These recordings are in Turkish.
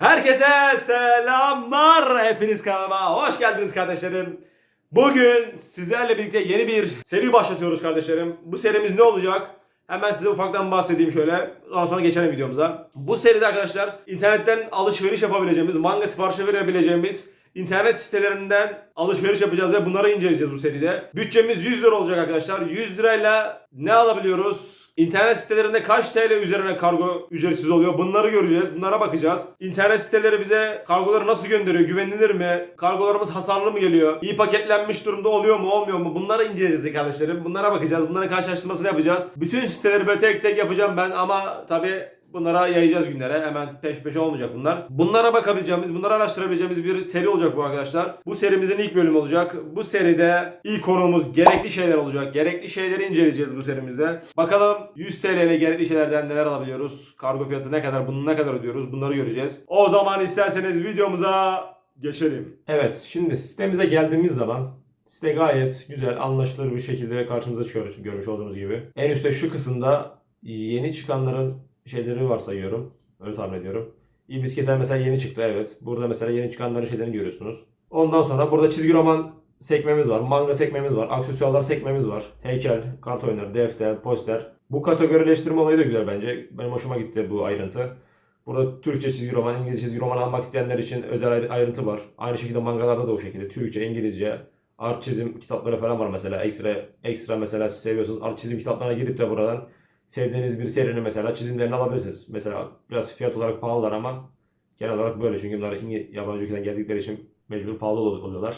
Herkese selamlar. Hepiniz kanalıma hoş geldiniz kardeşlerim. Bugün sizlerle birlikte yeni bir seri başlatıyoruz kardeşlerim. Bu serimiz ne olacak? Hemen size ufaktan bahsedeyim şöyle. Ondan sonra geçelim videomuza. Bu seride arkadaşlar internetten alışveriş yapabileceğimiz, manga siparişi verebileceğimiz internet sitelerinden alışveriş yapacağız ve bunları inceleyeceğiz bu seride. Bütçemiz 100 lira olacak arkadaşlar. 100 lirayla ne alabiliyoruz? İnternet sitelerinde kaç TL üzerine kargo ücretsiz oluyor? Bunları göreceğiz. Bunlara bakacağız. İnternet siteleri bize kargoları nasıl gönderiyor? Güvenilir mi? Kargolarımız hasarlı mı geliyor? İyi paketlenmiş durumda oluyor mu? Olmuyor mu? Bunları inceleyeceğiz kardeşlerim. Bunlara bakacağız. Bunların karşılaştırmasını yapacağız. Bütün siteleri böyle tek tek yapacağım ben ama tabi Bunlara yayacağız günlere. Hemen peş peşe olmayacak bunlar. Bunlara bakabileceğimiz, bunları araştırabileceğimiz bir seri olacak bu arkadaşlar. Bu serimizin ilk bölümü olacak. Bu seride ilk konumuz gerekli şeyler olacak. Gerekli şeyleri inceleyeceğiz bu serimizde. Bakalım 100 TL ile gerekli şeylerden neler alabiliyoruz? Kargo fiyatı ne kadar? Bunu ne kadar ödüyoruz? Bunları göreceğiz. O zaman isterseniz videomuza geçelim. Evet, şimdi sitemize geldiğimiz zaman site gayet güzel, anlaşılır bir şekilde karşımıza çıkıyor görmüş olduğunuz gibi. En üstte şu kısımda yeni çıkanların şeyleri varsayıyorum. Öyle tahmin ediyorum. İblis Keser mesela yeni çıktı evet. Burada mesela yeni çıkanların şeylerini görüyorsunuz. Ondan sonra burada çizgi roman sekmemiz var. Manga sekmemiz var. Aksesuarlar sekmemiz var. Heykel, kart oyunları, defter, poster. Bu kategorileştirme olayı da güzel bence. Benim hoşuma gitti bu ayrıntı. Burada Türkçe çizgi roman, İngilizce çizgi roman almak isteyenler için özel ayrı- ayrıntı var. Aynı şekilde mangalarda da o şekilde. Türkçe, İngilizce, art çizim kitapları falan var mesela. Ekstra ekstra mesela siz seviyorsanız art çizim kitaplarına girip de buradan sevdiğiniz bir serinin mesela çizimlerini alabilirsiniz. Mesela biraz fiyat olarak pahalılar ama genel olarak böyle çünkü bunlar yabancı ülkeden geldikleri için mecbur pahalı ol- oluyorlar.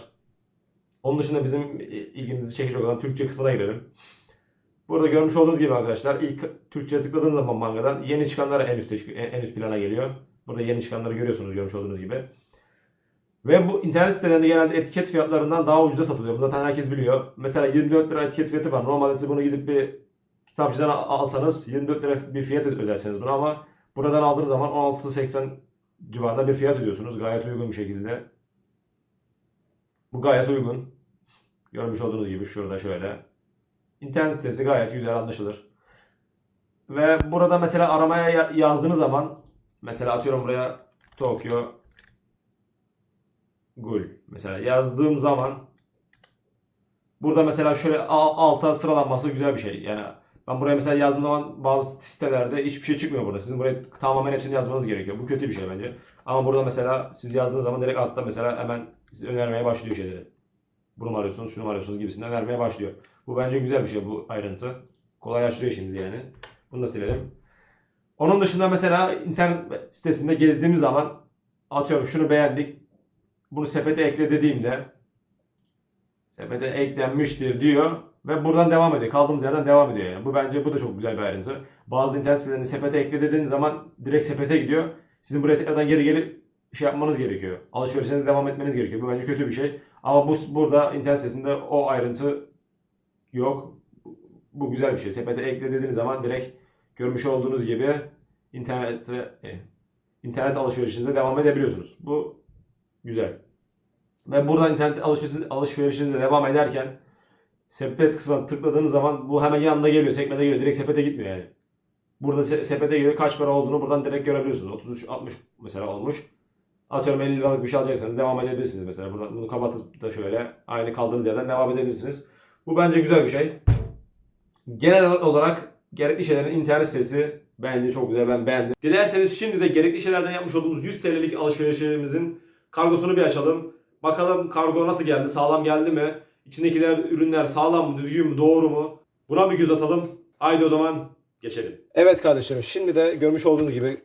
Onun dışında bizim ilgimizi çekecek olan Türkçe kısmına girelim. Burada görmüş olduğunuz gibi arkadaşlar ilk Türkçe tıkladığınız zaman mangadan yeni çıkanlar en en en üst plana geliyor. Burada yeni çıkanları görüyorsunuz görmüş olduğunuz gibi. Ve bu internet sitelerinde genelde etiket fiyatlarından daha ucuza satılıyor. Bu zaten herkes biliyor. Mesela 24 lira etiket fiyatı var. Normalde siz bunu gidip bir kitapçıdan al- alsanız 24 lira bir fiyat ödersiniz bunu ama buradan aldığınız zaman 16.80 civarında bir fiyat ödüyorsunuz. Gayet uygun bir şekilde. Bu gayet uygun. Görmüş olduğunuz gibi şurada şöyle. İnternet sitesi gayet güzel anlaşılır. Ve burada mesela aramaya ya- yazdığınız zaman mesela atıyorum buraya Tokyo Gul mesela yazdığım zaman burada mesela şöyle al- alta sıralanması güzel bir şey. Yani ben buraya mesela yazdığım zaman bazı sitelerde hiçbir şey çıkmıyor burada. Sizin buraya tamamen hepsini yazmanız gerekiyor. Bu kötü bir şey bence. Ama burada mesela siz yazdığınız zaman direkt altta mesela hemen size önermeye başlıyor şeyleri. Bunu mu arıyorsunuz, şunu mu arıyorsunuz gibisinden önermeye başlıyor. Bu bence güzel bir şey bu ayrıntı. Kolaylaştırıyor işimizi yani. Bunu da silelim. Onun dışında mesela internet sitesinde gezdiğimiz zaman atıyorum şunu beğendik. Bunu sepete ekle dediğimde sepete eklenmiştir diyor ve buradan devam ediyor. Kaldığımız yerden devam ediyor yani. Bu bence bu da çok güzel bir ayrıntı. Bazı internet sitelerinde sepete ekle dediğiniz zaman direkt sepete gidiyor. Sizin buraya tekrardan geri geri şey yapmanız gerekiyor. Alışverişinize devam etmeniz gerekiyor. Bu bence kötü bir şey. Ama bu burada internet sitesinde o ayrıntı yok. Bu güzel bir şey. Sepete ekle dediğiniz zaman direkt görmüş olduğunuz gibi internete e, internet alışverişinize devam edebiliyorsunuz. Bu güzel. Ve buradan internet alışverişiniz, alışverişinize devam ederken sepet kısmına tıkladığınız zaman bu hemen yanında geliyor. Sekmede geliyor. Direkt sepete gitmiyor yani. Burada se- sepete geliyor. Kaç para olduğunu buradan direkt görebiliyorsunuz. 33 60 mesela olmuş. Atıyorum 50 liralık bir şey alacaksanız devam edebilirsiniz mesela. Buradan bunu kapatıp da şöyle aynı kaldığınız yerden devam edebilirsiniz. Bu bence güzel bir şey. Genel olarak gerekli şeylerin internet sitesi bence çok güzel. Ben beğendim. Dilerseniz şimdi de gerekli şeylerden yapmış olduğumuz 100 TL'lik alışverişlerimizin kargosunu bir açalım. Bakalım kargo nasıl geldi? Sağlam geldi mi? İçindekiler ürünler sağlam mı, düzgün mü, doğru mu? Buna bir göz atalım. Haydi o zaman geçelim. Evet kardeşlerim şimdi de görmüş olduğunuz gibi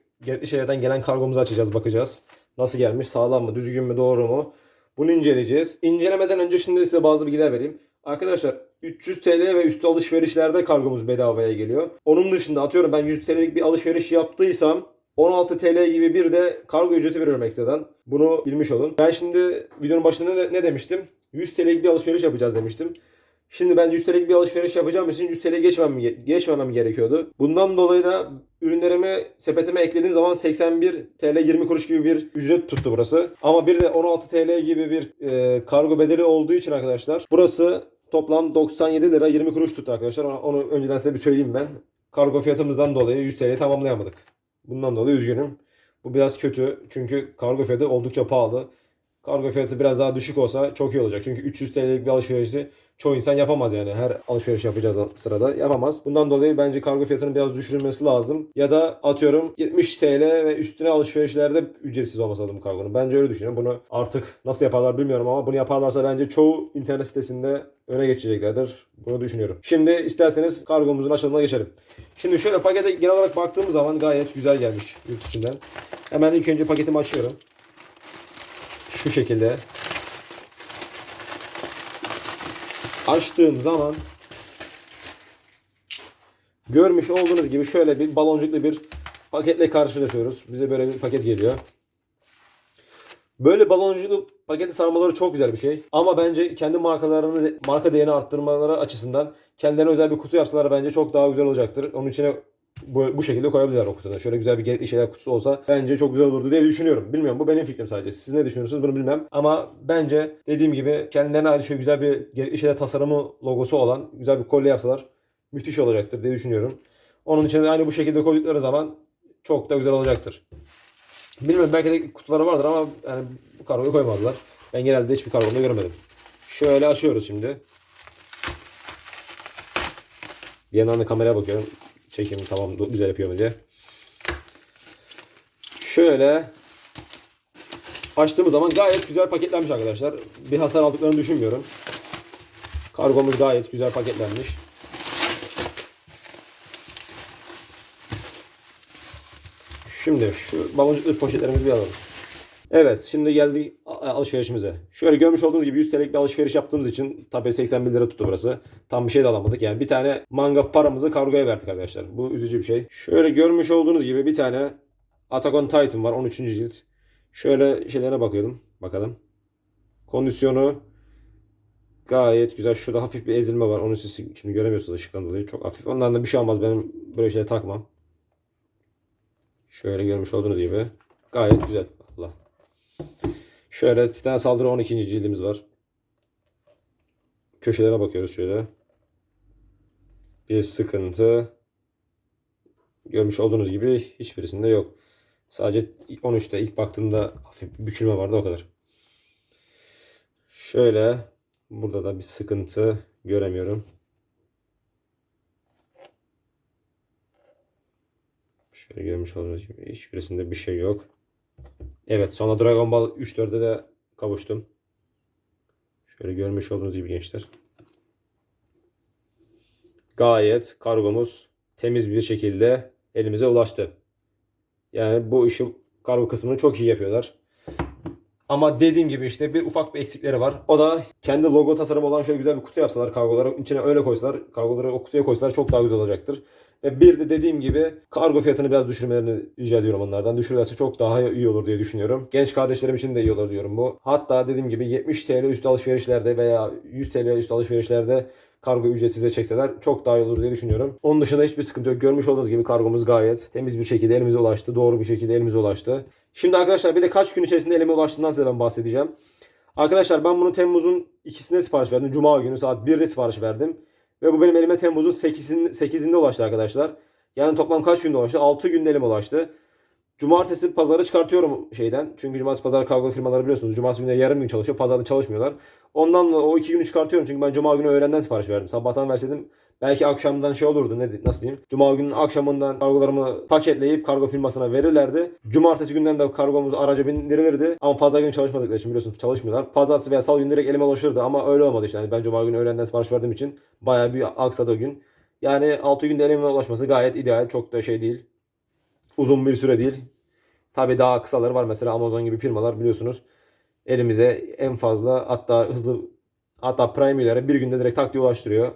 şeylerden gelen kargomuzu açacağız bakacağız. Nasıl gelmiş sağlam mı düzgün mü doğru mu? Bunu inceleyeceğiz. İncelemeden önce şimdi size bazı bilgiler vereyim. Arkadaşlar 300 TL ve üstü alışverişlerde kargomuz bedavaya geliyor. Onun dışında atıyorum ben 100 TL'lik bir alışveriş yaptıysam 16 TL gibi bir de kargo ücreti veriyorum ekstradan. Bunu bilmiş olun. Ben şimdi videonun başında ne, ne demiştim? 100 TL'lik bir alışveriş yapacağız demiştim. Şimdi ben 100 TL'lik bir alışveriş yapacağım için 100 TL geçmem, geçmemem gerekiyordu. Bundan dolayı da ürünlerimi sepetime eklediğim zaman 81 TL 20 kuruş gibi bir ücret tuttu burası. Ama bir de 16 TL gibi bir e, kargo bedeli olduğu için arkadaşlar burası toplam 97 lira 20 kuruş tuttu arkadaşlar. Onu, önceden size bir söyleyeyim ben. Kargo fiyatımızdan dolayı 100 TL tamamlayamadık. Bundan dolayı üzgünüm. Bu biraz kötü çünkü kargo fiyatı oldukça pahalı. Kargo fiyatı biraz daha düşük olsa çok iyi olacak. Çünkü 300 TL'lik bir alışverişi çoğu insan yapamaz yani. Her alışveriş yapacağız sırada yapamaz. Bundan dolayı bence kargo fiyatının biraz düşürülmesi lazım. Ya da atıyorum 70 TL ve üstüne alışverişlerde ücretsiz olması lazım kargonun. Bence öyle düşünüyorum. Bunu artık nasıl yaparlar bilmiyorum ama bunu yaparlarsa bence çoğu internet sitesinde öne geçeceklerdir. Bunu düşünüyorum. Şimdi isterseniz kargomuzun açılımına geçelim. Şimdi şöyle pakete genel olarak baktığımız zaman gayet güzel gelmiş yurt içinden. Hemen ilk önce paketimi açıyorum. Şu şekilde. Açtığım zaman görmüş olduğunuz gibi şöyle bir baloncuklu bir paketle karşılaşıyoruz. Bize böyle bir paket geliyor. Böyle baloncuklu paketi sarmaları çok güzel bir şey. Ama bence kendi markalarını marka değerini arttırmaları açısından kendilerine özel bir kutu yapsalar bence çok daha güzel olacaktır. Onun içine bu, bu şekilde koyabilirler o kutuda. Şöyle güzel bir gerekli şeyler kutusu olsa bence çok güzel olurdu diye düşünüyorum. Bilmiyorum bu benim fikrim sadece. Siz ne düşünüyorsunuz bunu bilmem. Ama bence dediğim gibi kendilerine ait şöyle güzel bir gerekli şeyler tasarımı logosu olan güzel bir kolye yapsalar müthiş olacaktır diye düşünüyorum. Onun için de aynı bu şekilde koydukları zaman çok da güzel olacaktır. Bilmiyorum belki de kutuları vardır ama yani bu kargoyu koymadılar. Ben genelde hiçbir kargomda görmedim. Şöyle açıyoruz şimdi. Bir yandan da kameraya bakıyorum. Çekimi tamam güzel yapıyor mu diye. Şöyle açtığımız zaman gayet güzel paketlenmiş arkadaşlar. Bir hasar aldıklarını düşünmüyorum. Kargomuz gayet güzel paketlenmiş. Şimdi şu baloncuklu poşetlerimizi bir alalım. Evet şimdi geldik alışverişimize. Şöyle görmüş olduğunuz gibi 100 TL'lik bir alışveriş yaptığımız için tabii 81 lira tuttu burası. Tam bir şey de alamadık yani. Bir tane manga paramızı kargoya verdik arkadaşlar. Bu üzücü bir şey. Şöyle görmüş olduğunuz gibi bir tane Attack on Titan var 13. cilt. Şöyle şeylerine bakıyordum. Bakalım. Kondisyonu gayet güzel. Şurada hafif bir ezilme var. Onu siz şimdi göremiyorsunuz ışıktan dolayı. Çok hafif. Ondan da bir şey olmaz. Benim böyle şeyleri takmam. Şöyle görmüş olduğunuz gibi. Gayet güzel. Allah. Şöyle Titan Saldırı 12. cildimiz var. Köşelere bakıyoruz şöyle. Bir sıkıntı. Görmüş olduğunuz gibi hiçbirisinde yok. Sadece 13'te ilk baktığımda hafif bir bükülme vardı o kadar. Şöyle burada da bir sıkıntı göremiyorum. Şöyle görmüş olduğunuz gibi hiçbirisinde bir şey yok. Evet sonra Dragon Ball 3-4'e de kavuştum. Şöyle görmüş olduğunuz gibi gençler. Gayet kargomuz temiz bir şekilde elimize ulaştı. Yani bu işi kargo kısmını çok iyi yapıyorlar. Ama dediğim gibi işte bir ufak bir eksikleri var. O da kendi logo tasarımı olan şöyle güzel bir kutu yapsalar kargoları içine öyle koysalar kargoları o kutuya koysalar çok daha güzel olacaktır. Ve bir de dediğim gibi kargo fiyatını biraz düşürmelerini rica ediyorum onlardan. Düşürürlerse çok daha iyi olur diye düşünüyorum. Genç kardeşlerim için de iyi olur diyorum bu. Hatta dediğim gibi 70 TL üstü alışverişlerde veya 100 TL üstü alışverişlerde kargo ücretsiz çekseler çok daha iyi olur diye düşünüyorum. Onun dışında hiçbir sıkıntı yok. Görmüş olduğunuz gibi kargomuz gayet temiz bir şekilde elimize ulaştı. Doğru bir şekilde elimize ulaştı. Şimdi arkadaşlar bir de kaç gün içerisinde elime ulaştığından size ben bahsedeceğim. Arkadaşlar ben bunu Temmuz'un ikisinde sipariş verdim. Cuma günü saat 1'de sipariş verdim. Ve bu benim elime Temmuz'un 8'inde, 8'inde ulaştı arkadaşlar. Yani toplam kaç günde ulaştı? 6 günde elime ulaştı. Cumartesi pazarı çıkartıyorum şeyden. Çünkü cumartesi pazar kargo firmaları biliyorsunuz. Cumartesi günü yarım gün çalışıyor. Pazarda çalışmıyorlar. Ondan da o iki günü çıkartıyorum. Çünkü ben cuma günü öğlenden sipariş verdim. Sabahtan verseydim belki akşamdan şey olurdu. Ne, nasıl diyeyim? Cuma günün akşamından kargolarımı paketleyip kargo firmasına verirlerdi. Cumartesi günden de kargomuz araca bindirilirdi. Ama pazar günü çalışmadıkları için biliyorsunuz çalışmıyorlar. Pazartesi veya salı günü direkt elime ulaşırdı. Ama öyle olmadı işte. Yani ben cuma günü öğlenden sipariş verdiğim için bayağı bir aksadı o gün. Yani 6 günde elime ulaşması gayet ideal. Çok da şey değil. Uzun bir süre değil. Tabi daha kısaları var mesela Amazon gibi firmalar biliyorsunuz elimize en fazla hatta hızlı hatta Prime üyeleri bir günde direkt tak diye ulaştırıyor.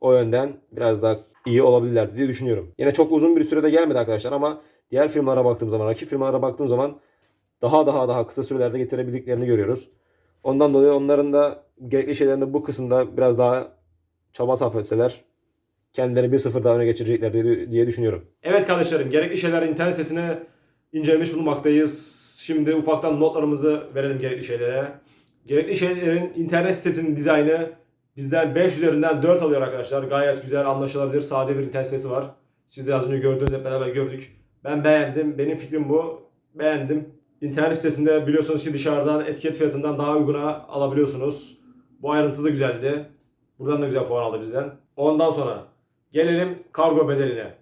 O yönden biraz daha iyi olabilirlerdi diye düşünüyorum. Yine çok uzun bir sürede gelmedi arkadaşlar ama diğer firmalara baktığım zaman, rakip firmalara baktığım zaman daha daha daha kısa sürelerde getirebildiklerini görüyoruz. Ondan dolayı onların da gerekli şeylerinde bu kısımda biraz daha çaba sarf etseler kendilerini bir sıfır daha öne geçirecekler diye, diye düşünüyorum. Evet kardeşlerim gerekli şeyler internet sitesine incelemiş bulunmaktayız. Şimdi ufaktan notlarımızı verelim gerekli şeylere. Gerekli şeylerin internet sitesinin dizaynı bizden 5 üzerinden 4 alıyor arkadaşlar. Gayet güzel, anlaşılabilir, sade bir internet sitesi var. Siz de az önce gördüğünüz hep beraber gördük. Ben beğendim. Benim fikrim bu. Beğendim. İnternet sitesinde biliyorsunuz ki dışarıdan etiket fiyatından daha uyguna alabiliyorsunuz. Bu ayrıntı da güzeldi. Buradan da güzel puan aldı bizden. Ondan sonra gelelim kargo bedeline.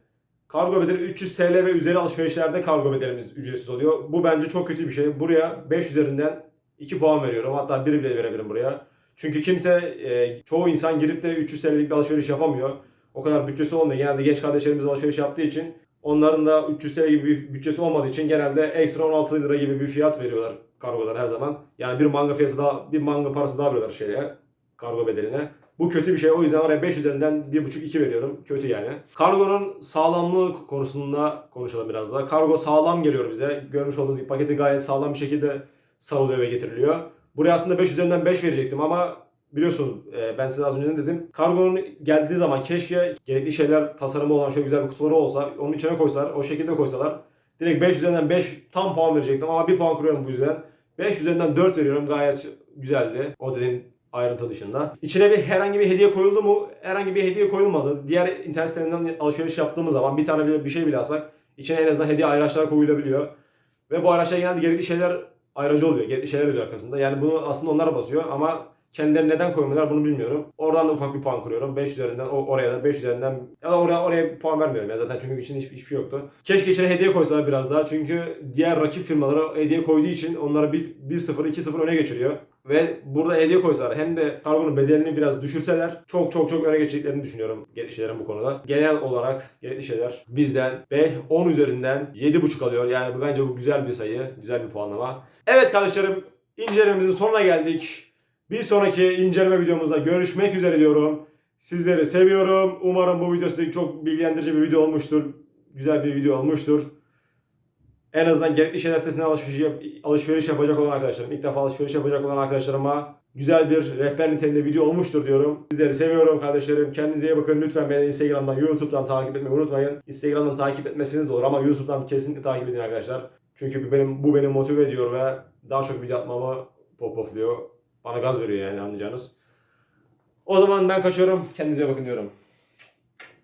Kargo bedeli 300 TL ve üzeri alışverişlerde kargo bedelimiz ücretsiz oluyor. Bu bence çok kötü bir şey. Buraya 5 üzerinden 2 puan veriyorum. Hatta 1 bile verebilirim buraya. Çünkü kimse, e, çoğu insan girip de 300 TL'lik bir alışveriş yapamıyor. O kadar bütçesi olmuyor. Genelde genç kardeşlerimiz alışveriş yaptığı için onların da 300 TL gibi bir bütçesi olmadığı için genelde ekstra 16 lira gibi bir fiyat veriyorlar kargolar her zaman. Yani bir manga fiyatı daha, bir manga parası daha veriyorlar şeye, kargo bedeline. Bu kötü bir şey. O yüzden oraya 5 üzerinden 1.5-2 veriyorum. Kötü yani. Kargonun sağlamlığı konusunda konuşalım biraz daha. Kargo sağlam geliyor bize. Görmüş olduğunuz gibi paketi gayet sağlam bir şekilde sarılıyor ve getiriliyor. Buraya aslında 5 üzerinden 5 verecektim ama biliyorsunuz e, ben size az önce dedim. Kargonun geldiği zaman keşke gerekli şeyler tasarımı olan şöyle güzel bir kutuları olsa onun içine koysalar o şekilde koysalar direkt 5 üzerinden 5 tam puan verecektim ama 1 puan kırıyorum bu yüzden. 5 üzerinden 4 veriyorum gayet güzeldi. O dediğim ayrıntı dışında. İçine bir herhangi bir hediye koyuldu mu? Herhangi bir hediye koyulmadı. Diğer internet sitelerinden alışveriş yaptığımız zaman bir tane bile bir şey bile alsak içine en azından hediye ayraçlar koyulabiliyor. Ve bu araçlar genelde gerekli şeyler ayrıcı oluyor. Şeyler yazıyor arkasında. Yani bunu aslında onlar basıyor ama kendileri neden koymuyorlar bunu bilmiyorum. Oradan da ufak bir puan kırıyorum. 5 üzerinden oraya da 5 üzerinden ya da oraya oraya puan vermiyorum ya zaten çünkü içinde hiçbir, hiçbir şey yoktu. Keşke içine hediye koysalar biraz daha. Çünkü diğer rakip firmalara hediye koyduğu için onları 1-0 2-0 öne geçiriyor. Ve burada hediye koysalar hem de kargonun bedelini biraz düşürseler çok çok çok öne geçeceklerini düşünüyorum gerekli şeylerin bu konuda. Genel olarak gerekli şeyler bizden 5 10 üzerinden 7.5 alıyor. Yani bence bu güzel bir sayı, güzel bir puanlama. Evet kardeşlerim incelememizin sonuna geldik. Bir sonraki inceleme videomuzda görüşmek üzere diyorum. Sizleri seviyorum. Umarım bu video size çok bilgilendirici bir video olmuştur. Güzel bir video olmuştur. En azından gerekli şeyler sitesinden alışveriş, alışveriş yapacak olan arkadaşlarım, ilk defa alışveriş yapacak olan arkadaşlarıma güzel bir rehber niteliğinde video olmuştur diyorum. Sizleri seviyorum kardeşlerim. Kendinize iyi bakın. Lütfen beni Instagram'dan, YouTube'dan takip etmeyi unutmayın. Instagram'dan takip etmesiniz de olur ama YouTube'dan kesinlikle takip edin arkadaşlar. Çünkü bu benim bu beni motive ediyor ve daha çok video atmamı pop bana gaz veriyor yani anlayacağınız. O zaman ben kaçıyorum. Kendinize bakın diyorum.